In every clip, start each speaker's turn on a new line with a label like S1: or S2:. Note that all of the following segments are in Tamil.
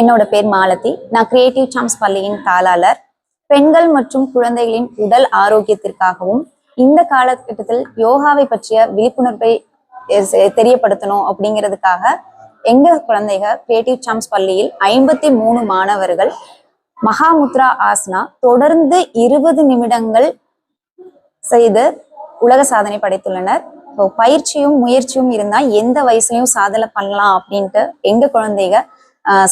S1: என்னோட பேர் மாலதி. நான் கிரியேட்டிவ் சாம்ஸ் பள்ளியின் தாளாளர். பெண்கள் மற்றும் குழந்தைகளின் உடல் ஆரோக்கியத்திற்காகவும் இந்த காலகட்டத்தில் யோகாவை பற்றிய விழிப்புணர்வை தெரியப்படுத்தணும் அப்படிங்கிறதுக்காக எங்க குழந்தைகள் கிரியேட்டிவ் சாம்ஸ் பள்ளியில் ஐம்பத்தி மூணு மாணவர்கள் மகாமுத்ரா ஆசனா தொடர்ந்து இருபது நிமிடங்கள் செய்து உலக சாதனை படைத்துள்ளனர். ஸோ பயிற்சியும் முயற்சியும் இருந்தால் எந்த வயசுலயும் சாதனை பண்ணலாம் அப்படின்ட்டு எங்க குழந்தைங்க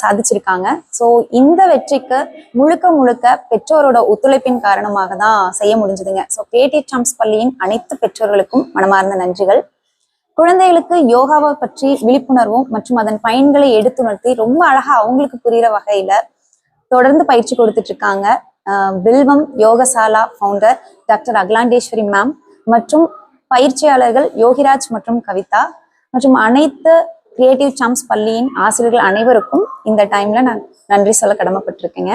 S1: சாதிச்சிருக்காங்க. ஸோ இந்த வெற்றிக்கு முழுக்க முழுக்க பெற்றோரோட ஒத்துழைப்பின் காரணமாக தான் செய்ய முடிஞ்சதுங்க. ஸோ கேடி சாம்ஸ் பள்ளியின் அனைத்து பெற்றோர்களுக்கும் மனமார்ந்த நன்றிகள். குழந்தைகளுக்கு யோகாவை பற்றி விழிப்புணர்வும் மற்றும் அதன் பயன்களை எடுத்துணர்த்தி ரொம்ப அழகா அவங்களுக்கு புரியுற வகையில தொடர்ந்து பயிற்சி கொடுத்துட்டு இருக்காங்க. Vilvam Yogashala founder doctor Akilandeswari ma'am மற்றும் பயிற்சியாளர்கள் யோகிராஜ் மற்றும் கவிதா மற்றும் அனைத்து கிரியேட்டிவ் சாம்ஸ் பள்ளியின் ஆசிரியர்கள் அனைவருக்கும் இந்த டைம்ல நான் நன்றி சொல்ல கடமைப்பட்டிருக்கேங்க.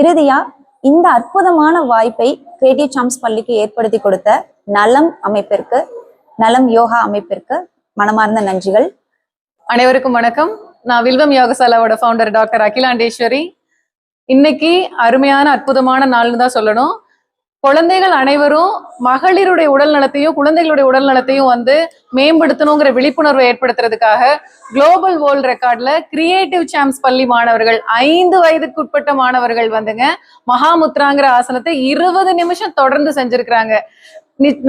S1: இறுதியா இந்த அற்புதமான வாய்ப்பை கிரியேட்டிவ் சாம்ஸ் பள்ளிக்கு ஏற்படுத்தி கொடுத்த நலம் அமைப்பிற்கு நலம் யோகா அமைப்பிற்கு மனமார்ந்த நன்றிகள்.
S2: அனைவருக்கும் வணக்கம். நான் வில்வம் யோகசாலாவோட ஃபவுண்டர் டாக்டர் அகிலாண்டேஸ்வரி இன்னைக்கு அருமையான அற்புதமான நாள்னு தான் சொல்லணும். குழந்தைகள் அனைவரும் மகளிருடைய உடல் நலத்தையும் குழந்தைகளுடைய உடல் நலத்தையும் வந்து மேம்படுத்தணுங்கிற விழிப்புணர்வை ஏற்படுத்துறதுக்காக குளோபல் வேர்ல்ட் ரெக்கார்ட்ல கிரியேட்டிவ் சாம்ஸ் பள்ளி மாணவர்கள் ஐந்து வயதுக்கு உட்பட்ட மாணவர்கள் வந்துங்க மகாமுத்ராங்கிற ஆசனத்தை இருபது நிமிஷம் தொடர்ந்து செஞ்சிருக்கிறாங்க.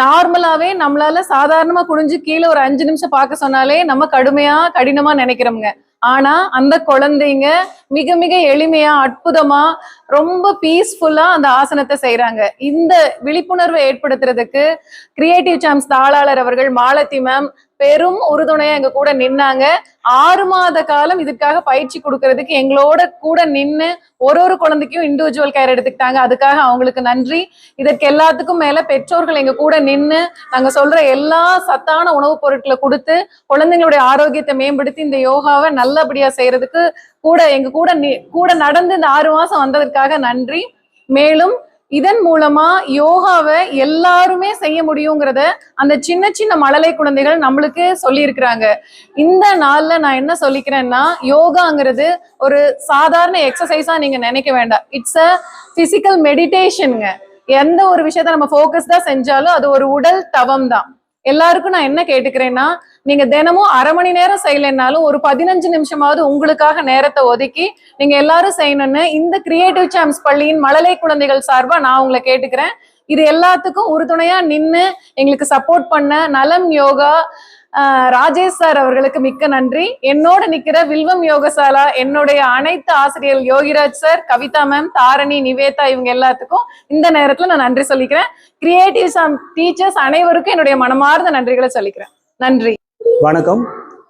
S2: நார்மலாவே நம்மளால சாதாரணமா குனிஞ்சு கீழே ஒரு அஞ்சு நிமிஷம் பார்க்க சொன்னாலே நம்ம கடுமையா கடினமா நினைக்கிறோம்ங்க. ஆனா அந்த குழந்தைங்க மிக மிக எளிமையா அற்புதமா ரொம்ப பீஸ்ஃபுல்லா அந்த ஆசனத்தை செய்யறாங்க இந்த விழிப்புணர்வை ஏற்படுத்துறதுக்கு கிரியேட்டிவ் சாம்ஸ் தாளாளர் அவர்கள் மாலதி மேம் பெரும் உறுதுணையா எங்க கூட நின்னாங்க. ஆறு மாத காலம் இதுக்காக பயிற்சி கொடுக்கறதுக்கு எங்களோட கூட நின்று ஒரு ஒரு குழந்தைக்கும் இண்டிவிஜுவல் கேர் எடுத்துக்கிட்டாங்க. அதுக்காக அவங்களுக்கு நன்றி. இதற்கு எல்லாத்துக்கும் மேல பெற்றோர்கள் எங்க கூட நின்று நாங்க சொல்ற எல்லா சத்தான உணவுப் பொருட்களை கொடுத்து குழந்தைங்களுடைய ஆரோக்கியத்தை மேம்படுத்தி இந்த யோகாவை நல்லபடியா செய்யறதுக்கு கூட எங்க கூட நி- கூட நடந்து இந்த ஆறு மாசம் வந்ததற்காக நன்றி. மேலும் இதன் மூலமா யோகாவை எல்லாருமே செய்ய முடியுங்கிறத அந்த சின்ன சின்ன மழலை குழந்தைகள் நம்மளுக்கு சொல்லியிருக்கிறாங்க. இந்த நாள்ல நான் என்ன சொல்லிக்கிறேன்னா யோகாங்கிறது ஒரு சாதாரண எக்ஸசைஸா நீங்க நினைக்க வேண்டாம். இட்ஸ் அ பிசிக்கல் மெடிடேஷனுங்க எந்த ஒரு விஷயத்த நம்ம ஃபோக்கஸ்டா செஞ்சாலும் அது ஒரு உடல் தவம் தான். எல்லாருக்கும் நான் என்ன கேட்டுக்கிறேன்னா நீங்க தினமும் அரை மணி நேரம் செய்யலைன்னாலும் ஒரு பதினஞ்சு நிமிஷமாவது உங்களுக்காக நேரத்தை ஒதுக்கி நீங்க எல்லாரும் செய்யணும்னு இந்த கிரியேட்டிவ் சாம்ஸ் பள்ளியின் மழலை குழந்தைகள் சார்பா நான் உங்களை கேட்டுக்கிறேன். இது எல்லாத்துக்கும் உறுதுணையா நின்று எங்களுக்கு சப்போர்ட் பண்ண நலம் யோகா ராஜேஷ் சார் அவர்களுக்கு மிக்க நன்றி. என்னோட நிக்கிற வில்வம் யோகசாலா என்னுடைய அனைத்து ஆசிரியர் யோகிராஜ் சார் கவிதா மேம் தாரணி நிவேதா இவங்க எல்லாத்துக்கும் இந்த நேரத்துல நான் நன்றி சொல்லிக்கிறேன். கிரியேட்டிவ் சாம் டீச்சர்ஸ் அனைவருக்கும் என்னுடைய மனமார்ந்த நன்றிகளை சொல்லிக்கிறேன். நன்றி.
S3: வணக்கம்.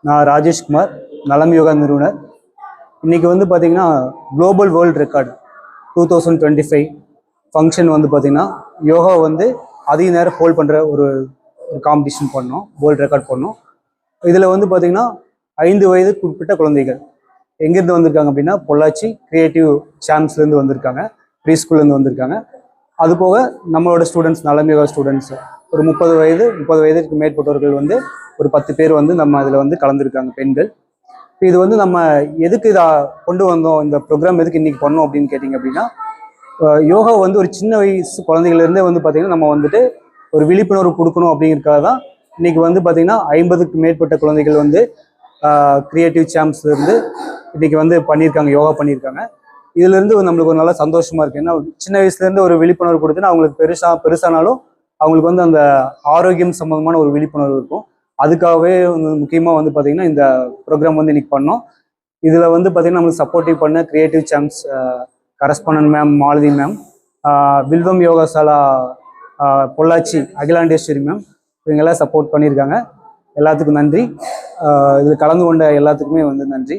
S3: நான் ராஜேஷ்குமார் நலம் யோகா நிறுவனர். இன்னைக்கு வந்து பார்த்தீங்கன்னா global world record two thousand twenty five function வந்து பார்த்தீங்கன்னா யோகா வந்து அதிக நேரம் ஹோல்ட் பண்ணுற ஒரு ஒரு காம்படிஷன் பண்ணோம் வேர்ல்டு ரெக்கார்ட் பண்ணோம். இதில் வந்து பார்த்திங்கன்னா ஐந்து வயதுக்கு குறிப்பிட்ட குழந்தைகள் எங்கேருந்து வந்திருக்காங்க அப்படின்னா பொள்ளாச்சி கிரியேட்டிவ் சாம்ஸ்லேருந்து வந்திருக்காங்க ப்ரீ ஸ்கூல்லேருந்து வந்திருக்காங்க. அது போக நம்மளோட ஸ்டூடெண்ட்ஸ் நலமிக ஸ்டூடெண்ட்ஸ் ஒரு முப்பது வயது முப்பது வயதுக்கு மேற்பட்டவர்கள் வந்து ஒரு பத்து பேர் வந்து நம்ம அதில் வந்து கலந்துருக்காங்க பெண்கள். இப்போ இது வந்து நம்ம எதுக்கு இதை கொண்டு வந்தோம் இந்த ப்ரோக்ராம் எதுக்கு இன்றைக்கி பண்ணோம் அப்படின்னு கேட்டிங்க அப்படின்னா யோகா வந்து ஒரு சின்ன வயசு குழந்தைகள்லேருந்தே வந்து பார்த்திங்கன்னா நம்ம வந்துட்டு ஒரு விழிப்புணர்வு கொடுக்கணும் அப்படிங்கிறதுக்காக தான் இன்னைக்கு வந்து பார்த்திங்கன்னா ஐம்பதுக்கு மேற்பட்ட குழந்தைகள் வந்து கிரியேட்டிவ் சாம்ஸ் இருந்து இன்னைக்கு வந்து பண்ணியிருக்காங்க யோகா பண்ணியிருக்காங்க. இதுலேருந்து நம்மளுக்கு ஒரு நல்ல சந்தோஷமாக இருக்குது ஏன்னா சின்ன வயசுலேருந்து ஒரு விழிப்புணர்வு கொடுத்துன்னா அவங்களுக்கு பெருசாக பெருசானாலும் அவங்களுக்கு வந்து அந்த ஆரோக்கியம் சம்பந்தமான ஒரு விழிப்புணர்வு இருக்கும். அதுக்காகவே வந்து முக்கியமாக வந்து பார்த்திங்கன்னா இந்த ப்ரோக்ராம் வந்து இன்றைக்கி பண்ணோம். இதில் வந்து பார்த்திங்கன்னா நம்மளுக்கு சப்போர்ட்டிவ் பண்ண creative Sams correspondent ma'am Malathi ma'am Vilvam Yogasala Pollachi Akilandeswari ma'am இவங்கெல்லாம் சப்போர்ட் பண்ணியிருக்காங்க. எல்லாத்துக்கும் நன்றி. இதில் கலந்து கொண்ட எல்லாத்துக்குமே வந்து நன்றி.